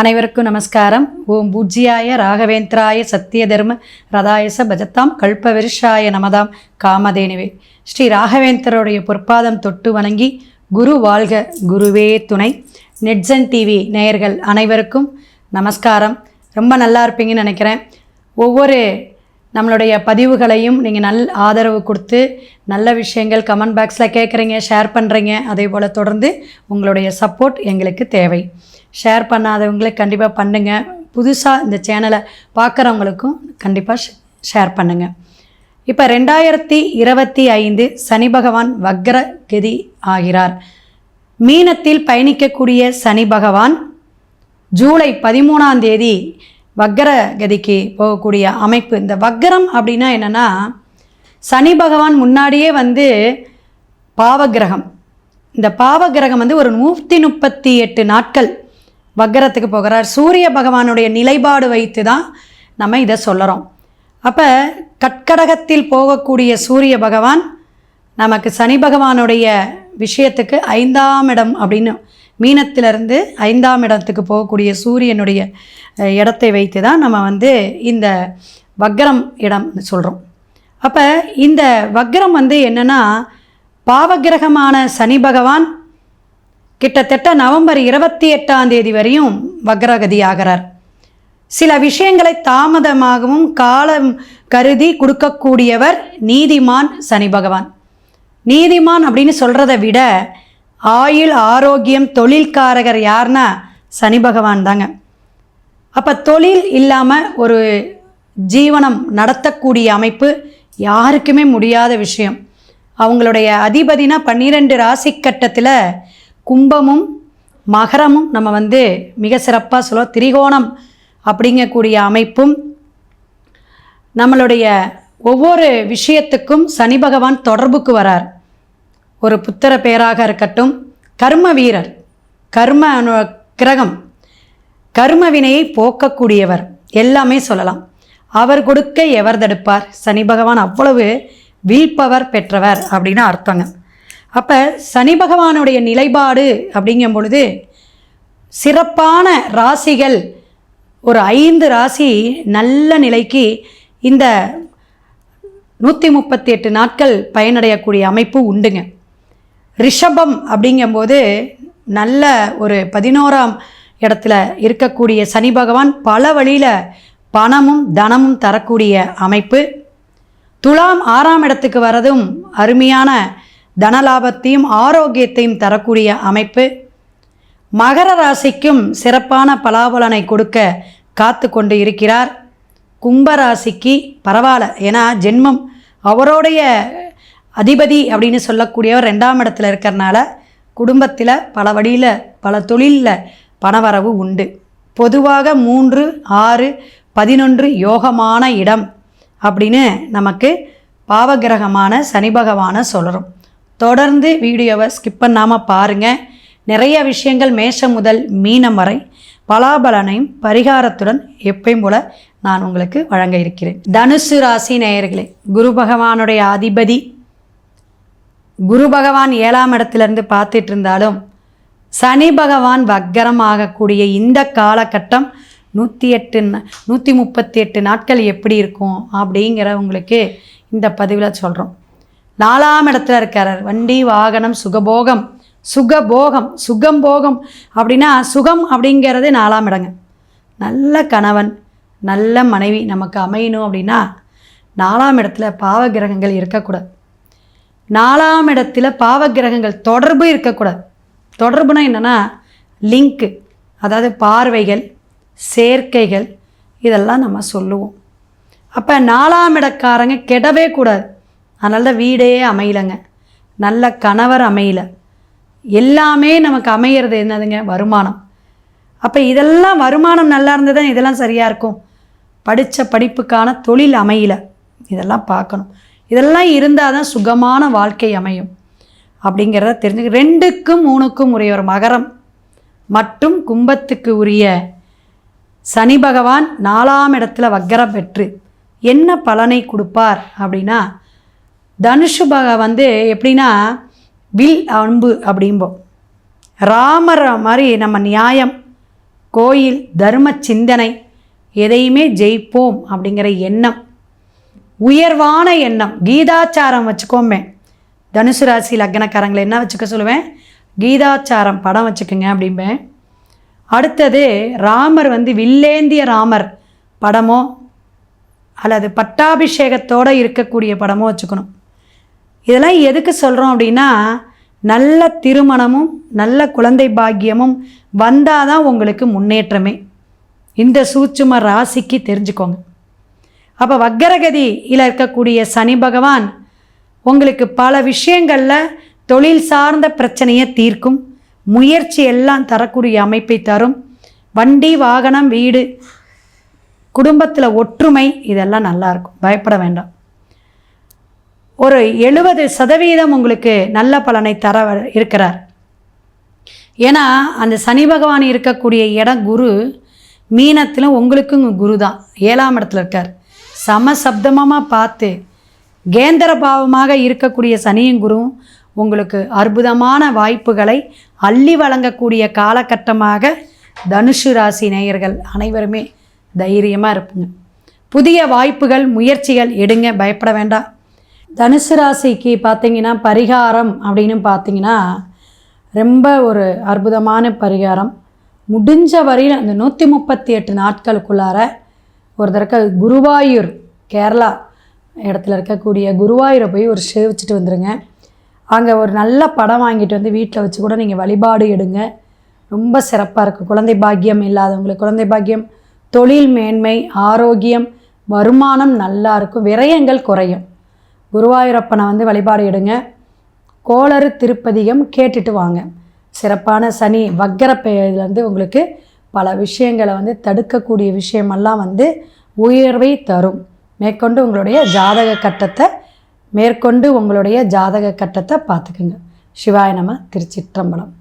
அனைவருக்கும் நமஸ்காரம். ஓம் பூஜ்யாய ராகவேந்திராய சத்திய தர்ம ரதாயச பஜத்தாம் கல்பவிருஷாய நமதாம் காமதேனுவே. ஸ்ரீ ராகவேந்தருடைய பொற்பாதம் தொட்டு வணங்கி குரு வாழ்க குருவே துணை. நெட்ஸன் டிவி நேயர்கள் அனைவருக்கும் நமஸ்காரம். ரொம்ப நல்லா இருப்பீங்கன்னு நினைக்கிறேன். ஒவ்வொரு நம்மளுடைய பதிவுகளையும் நீங்கள் நல் ஆதரவு கொடுத்து நல்ல விஷயங்கள் கமெண்ட் பாக்ஸில் கேட்குறீங்க ஷேர் பண்ணுறீங்க அதே போல் தொடர்ந்து உங்களுடைய சப்போர்ட் எங்களுக்கு தேவை. ஷேர் பண்ணாதவங்களுக்கு கண்டிப்பாக பண்ணுங்கள் புதுசாக இந்த சேனலை பார்க்குறவங்களுக்கும் கண்டிப்பாக ஷேர் பண்ணுங்கள் இப்போ ரெண்டாயிரத்தி இருபத்தி ஐந்து சனி பகவான் வக்ர கதி ஆகிறார். மீனத்தில் பயணிக்கக்கூடிய சனி பகவான் ஜூலை பதிமூணாம் தேதி வக்கர கதிக்கு போகக்கூடிய அமைப்பு. இந்த வக்கரம் அப்படின்னா என்னென்னா சனி பகவான் முன்னாடியே வந்து பாவகிரகம். இந்த பாவகிரகம் வந்து ஒரு நூற்றி முப்பத்தி எட்டு நாட்கள் வக்கரத்துக்கு போகிறார். சூரிய பகவானுடைய நிலைப்பாடு வைத்து தான் நம்ம இதை சொல்லுறோம். அப்போ கட்கடகத்தில் போகக்கூடிய சூரிய பகவான் நமக்கு சனி பகவானுடைய விஷயத்துக்கு ஐந்தாம் இடம் அப்படின்னு மீனத்திலிருந்து ஐந்தாம் இடத்துக்கு போகக்கூடிய சூரியனுடைய இடத்தை வைத்து தான் நம்ம வந்து இந்த வக்ரம் இடம் சொல்கிறோம் அப்போ இந்த வக்ரம் வந்து என்னென்னா பாவகிரகமான சனி பகவான் கிட்டத்தட்ட நவம்பர் இருபத்தி எட்டாம் தேதி வரையும் வக்ரகதி ஆகிறார். சில விஷயங்களை தாமதமாகவும் காலம் கருதி கொடுக்கக்கூடியவர் நீதிமான் சனி பகவான். நீதிமான் அப்படின்னு சொல்கிறத விட ஆயுள் ஆரோக்கியம் தொழில்காரகர் யாருன்னா சனி பகவான் தாங்க. அப்போ தொழில் இல்லாமல் ஒரு ஜீவனம் நடத்தக்கூடிய அமைப்பு யாருக்குமே முடியாத விஷயம். அவங்களுடைய அதிபதினா பன்னிரெண்டு ராசி கட்டத்தில் கும்பமும் மகரமும் நம்ம வந்து மிக சிறப்பாக சொல்லுவோம் திரிகோணம் அப்படிங்கக்கூடிய அமைப்பும் நம்மளுடைய ஒவ்வொரு விஷயத்துக்கும் சனி பகவான் தொடர்புக்கு வரார். ஒரு புத்திர பேராக இருக்கட்டும். கர்ம வீரர் கர்ம அனு- கிரகம் கர்ம வினையை போக்கக்கூடியவர் எல்லாமே சொல்லலாம். அவர் கொடுக்க எவர் தடுப்பார்? சனி பகவான் அவ்வளவு வில்பவர் பெற்றவர் அப்படின்னு அர்த்தங்க. அப்போ சனி பகவானுடைய நிலைப்பாடு அப்படிங்கும் பொழுது சிறப்பான ராசிகள் ஒரு ஐந்து ராசி நல்ல நிலைக்கு இந்த நூற்றி முப்பத்தி எட்டு நாட்கள் பயனடையக்கூடிய அமைப்பு உண்டுங்க. ரிஷபம் அப்படிங்கும்போது நல்ல ஒரு பதினோராம் இடத்துல இருக்கக்கூடிய சனி பகவான் பல வழியில் பணமும் தனமும் தரக்கூடிய அமைப்பு. துலாம் ஆறாம் இடத்துக்கு வரதும் அருமையான தனலாபத்தையும் ஆரோக்கியத்தையும் தரக்கூடிய அமைப்பு. மகர ராசிக்கும் சிறப்பான பலாபலனை கொடுக்க காத்து கொண்டு இருக்கிறார். கும்பராசிக்கு பரவாயில்ல. ஏன்னா ஜென்மம் அவருடைய அதிபதி அப்படின்னு சொல்லக்கூடியவர் ரெண்டாம் இடத்துல இருக்கிறனால குடும்பத்தில் பல வழியில் பல தொழிலில் பணவரவு உண்டு. பொதுவாக மூன்று ஆறு பதினொன்று யோகமான இடம் அப்படின்னு நமக்கு பாவகிரகமான சனி பகவானை சொல்கிறோம் தொடர்ந்து வீடியோவை ஸ்கிப் பண்ணாமல் பாருங்கள் நிறைய விஷயங்கள் மேஷம் முதல் மீனம் வரை பலாபலனையும் பரிகாரத்துடன் எப்பயும் போல நான் உங்களுக்கு வழங்க இருக்கிறேன். தனுசு ராசி நேயர்களே குரு பகவானுடைய அதிபதி குரு பகவான் ஏழாம் இடத்திலிருந்து பார்த்துட்டு இருந்தாலும் சனி பகவான் வக்கரமாகக்கூடிய இந்த காலகட்டம் நூற்றி எட்டு நூற்றி முப்பத்தி எட்டு நாட்கள் எப்படி இருக்கும் அப்படிங்கிற உங்களுக்கு இந்த பதிவில் சொல்கிறோம் நாலாம் இடத்துல இருக்கார் வண்டி வாகனம் சுகபோகம் சுகபோகம் சுகம் போகம் அப்படின்னா சுகம் அப்படிங்கிறது நாலாம் இடங்க. நல்ல கணவன் நல்ல மனைவி நமக்கு அமையணும் அப்படின்னா நாலாம் இடத்துல பாவகிரகங்கள் இருக்கக்கூடாது. நாலாம் இடத்துல பாவகிரகங்கள் தொடர்பு இருக்கக்கூடாது. தொடர்புனா என்னென்னா லிங்க்கு அதாவது பார்வைகள் சேர்க்கைகள் இதெல்லாம் நம்ம சொல்லுவோம். அப்போ நாலாம் இடக்காரங்க கெடவே கூடாது. அதனால தான் வீடே அமையலைங்க. நல்ல கணவர் அமையல. எல்லாமே நமக்கு அமையிறது என்னதுங்க? வருமானம். அப்போ இதெல்லாம் வருமானம் நல்லா இருந்தது தான் இதெல்லாம் சரியாக இருக்கும். படித்த படிப்புக்கான தொழில் அமையல. இதெல்லாம் பார்க்கணும். இதெல்லாம் இருந்தால் தான் சுகமான வாழ்க்கை அமையும். அப்படிங்கிறத தெரிஞ்சு ரெண்டுக்கும் மூணுக்கும் உரிய ஒரு மகரம். மற்றும் கும்பத்துக்கு உரிய சனி பகவான் நாலாம் இடத்துல வக்கரம் பெற்று என்ன பலனை கொடுப்பார் அப்படின்னா தனுஷு பக வந்து எப்படின்னா வில் அன்பு அப்படிம்போம். ராமர் மாதிரி நம்ம நியாயம் கோயில் தர்ம சிந்தனை எதையுமே ஜெயிப்போம் அப்படிங்கிற எண்ணம். உயர்வான எண்ணம். கீதாச்சாரம் வச்சுக்கோமே. தனுசு ராசி லக்னக்காரங்களை என்ன வச்சுக்க சொல்லுவேன்? கீதாச்சாரம் படம் வச்சுக்கோங்க அப்படிம்பேன். அடுத்தது ராமர் வந்து வில்லேந்திய ராமர் படமோ அல்லது பட்டாபிஷேகத்தோடு இருக்கக்கூடிய படமோ வச்சுக்கணும். இதெல்லாம் எதுக்கு சொல்கிறோம் அப்படின்னா நல்ல திருமணமும் நல்ல குழந்தை பாக்கியமும் வந்தால் தான் உங்களுக்கு முன்னேற்றமே. இந்த சூட்சும ராசிக்கு தெரிஞ்சுக்கோங்க. அப்போ வக்கரகதியில் இருக்கக்கூடிய சனி பகவான் உங்களுக்கு பல விஷயங்களில் தொழில் சார்ந்த பிரச்சனையை தீர்க்கும். முயற்சி எல்லாம் தரக்கூடிய அமைப்பை தரும். வண்டி வாகனம் வீடு குடும்பத்தில் ஒற்றுமை இதெல்லாம் நல்லாயிருக்கும் பயப்பட வேண்டாம். ஒரு எழுபது சதவீதம் உங்களுக்கு நல்ல பலனை தர இருக்கிறார். ஏன்னா அந்த சனி பகவான் இருக்கக்கூடிய இடம் குரு மீனத்திலும் உங்களுக்கும் குரு தான். ஏழாம் இடத்துல இருக்கார். சமசப்தமாக பார்த்து. கேந்திர பாவமாக இருக்கக்கூடிய சனியும் குருவும் உங்களுக்கு அற்புதமான வாய்ப்புகளை அள்ளி வழங்கக்கூடிய காலகட்டமாக தனுஷு ராசி நேயர்கள் அனைவருமே தைரியமாக இருப்புங்க. புதிய வாய்ப்புகள் முயற்சிகள் எடுங்க பயப்பட வேண்டாம். தனுசு ராசிக்கு பார்த்தீங்கன்னா பரிகாரம் அப்படின்னு பார்த்தீங்கன்னா ரொம்ப ஒரு அற்புதமான பரிகாரம். முடிஞ்ச வரையில் அந்த நூற்றி முப்பத்தி எட்டு நாட்களுக்குள்ளார ஒரு தடவை குருவாயூர் கேரளா இடத்துல இருக்கக்கூடிய குருவாயூரை போய் ஒரு சேவிச்சுட்டு வந்துடுங்க அங்கே ஒரு நல்ல படம் வாங்கிட்டு வந்து வீட்டில் வச்சு கூட நீங்கள் வழிபாடு எடுங்க. ரொம்ப சிறப்பாக இருக்கும் குழந்தை பாக்கியம் இல்லாதவங்களுக்கு குழந்தை பாக்கியம் தொழில் மேன்மை ஆரோக்கியம் வருமானம் நல்லா இருக்கும். விரயங்கள் குறையும். குருவாயூரப்பனை வந்து வழிபாடு எடுங்க. கோளறு திருப்பதிகம் கேட்டுட்டு வாங்க. சிறப்பான சனி வக்கர உங்களுக்கு பல விஷயங்களை வந்து தடுக்கக்கூடிய விஷயமெல்லாம் வந்து உயர்வை தரும். மேற்கொண்டு உங்களுடைய ஜாதக கட்டத்தை மேற்கொண்டு உங்களுடைய ஜாதக கட்டத்தை பார்த்துக்குங்க. சிவாய நம திருச்சிற்றம்பலம்.